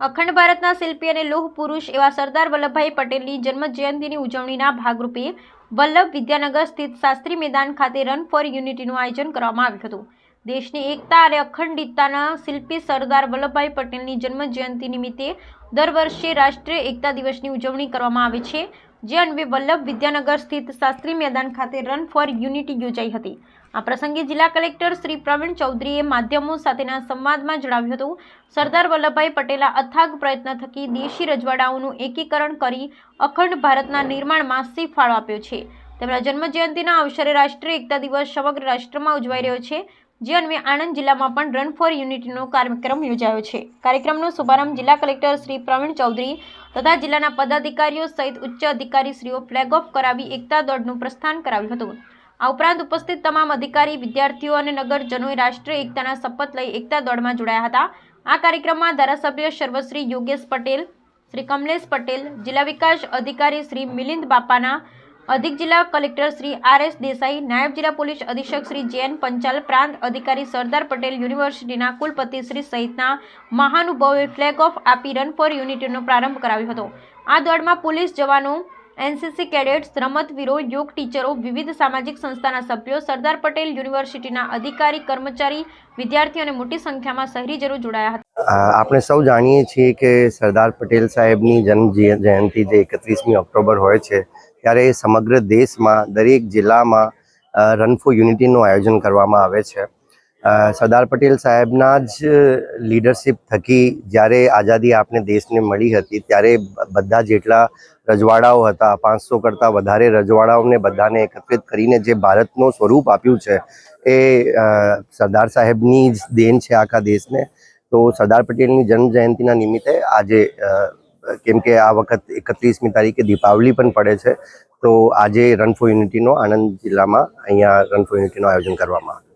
અખંડ ભારતના શિલ્પી અને લોહ પુરુષ એવા સરદાર વલ્લભભાઈ પટેલની જન્મ જયંતિની ઉજવણીના ભાગરૂપે વલ્લભ વિદ્યાનગર સ્થિત શાસ્ત્રી મેદાન ખાતે રન ફોર યુનિટીનું આયોજન કરવામાં આવ્યું હતું. દેશની એકતા અને અખંડિતતાના શિલ્પી સરદાર વલ્લભભાઈ પટેલની જન્મ જયંતિ નિમિત્તે દર વર્ષે રાષ્ટ્રીય એકતા દિવસની ઉજવણી કરવામાં આવે છે, જે અન્વે વલ્લભ વિદ્યાનગર સ્થિત શાસ્ત્રી મેદાન ખાતે રન ફોર યુનિટી યોજાઈ હતી. આ પ્રસંગે જિલ્લા કલેક્ટર શ્રી પ્રવીણ ચૌધરીએ માધ્યમો સાથેના સંવાદમાં જણાવ્યું હતું, સરદાર વલ્લભભાઈ પટેલા અથાગ પ્રયત્ન થકી દેશી રજવાડાઓનું એકીકરણ કરી અખંડ ભારતના નિર્માણમાં સિંહ ફાળો આપ્યો છે. તેમના જન્મજયંતિના અવસરે રાષ્ટ્રીય એકતા દિવસ સમગ્ર રાષ્ટ્રમાં ઉજવાઈ રહ્યો છે. જે અન્વયે આણંદ જિલ્લામાં પણ રન ફોર યુનિટીનો કાર્યક્રમ યોજાયો છે. કાર્યક્રમનો શુભારંભ જિલ્લા કલેક્ટર શ્રી પ્રવીણ ચૌધરી તથા જિલ્લાના પદાધિકારીઓ સહિત ઉચ્ચ અધિકારીશ્રીઓ ફ્લેગ ઓફ કરાવી એકતા દોડનું પ્રસ્થાન કરાવ્યું હતું. આ ઉપરાંત ઉપસ્થિત તમામ અધિકારી, વિદ્યાર્થીઓ અને નગરજનોએ રાષ્ટ્રીય એકતાના શપથ લઈ એકતા દોડમાં જોડાયા હતા. આ કાર્યક્રમમાં ધારાસભ્ય સર્વશ્રી યોગેશ પટેલ, શ્રી કમલેશ પટેલ, જિલ્લા વિકાસ અધિકારી શ્રી મિલિંદ બાપાના અધિક જિલ્લા collector Shri R S Desai, નાયબ જિલ્લા પોલીસ અધિક્ષક શ્રી જૈન પંચાલ, પ્રાંત અધિકારી સરદાર પટેલ યુનિવર્સિટીના કુલપતિ શ્રી સહિતના મહાનુભાવોએ ફ્લેગ ઓફ આપી રન ફોર યુનિટીનો પ્રારંભ કરાવ્યો હતો. આ દોડમાં પોલીસ જવાનો, એનસીસી કેડેટ્સ રમતવીરો યોગ ટીચરો, વિવિધ સામાજિક સંસ્થાના સભ્યો, સરદાર પટેલ યુનિવર્સિટીના અધિકારી, કર્મચારી, વિદ્યાર્થીઓ અને મોટી સંખ્યામાં શહેરીજનો જોડાયા હતા. આપણે સૌ જાણીએ છીએ કે સરદાર પટેલ સાહેબની જન્મ જયંતિ જે એકત્રીસમી ઓક્ટોબર હોય છે ત્યારે સમગ્ર દેશમાં દરેક જિલ્લામાં રન ફોર યુનિટીનું આયોજન કરવામાં આવે છે. સરદાર પટેલ સાહેબના જ લીડરશિપ થકી જ્યારે આઝાદી આપણે દેશને મળી હતી, ત્યારે બધા જેટલા રજવાડાઓ હતા, પાંચસો કરતાં વધારે રજવાડાઓને બધાને એકત્રિત કરીને જે ભારતનું સ્વરૂપ આપ્યું છે, એ સરદાર સાહેબની જ દેન છે આખા દેશને. તો સરદાર પટેલની જન્મ જયંતિના નિમિત્તે આજે કેમ કે આ વખત એકત્રીસમી તારીખે દીપાવલી પણ પડે છે, તો આજે રન ફોર યુનિટીનો આણંદ જિલ્લામાં અહીંયા રન ફોર યુનિટીનું આયોજન કરવામાં આવ્યું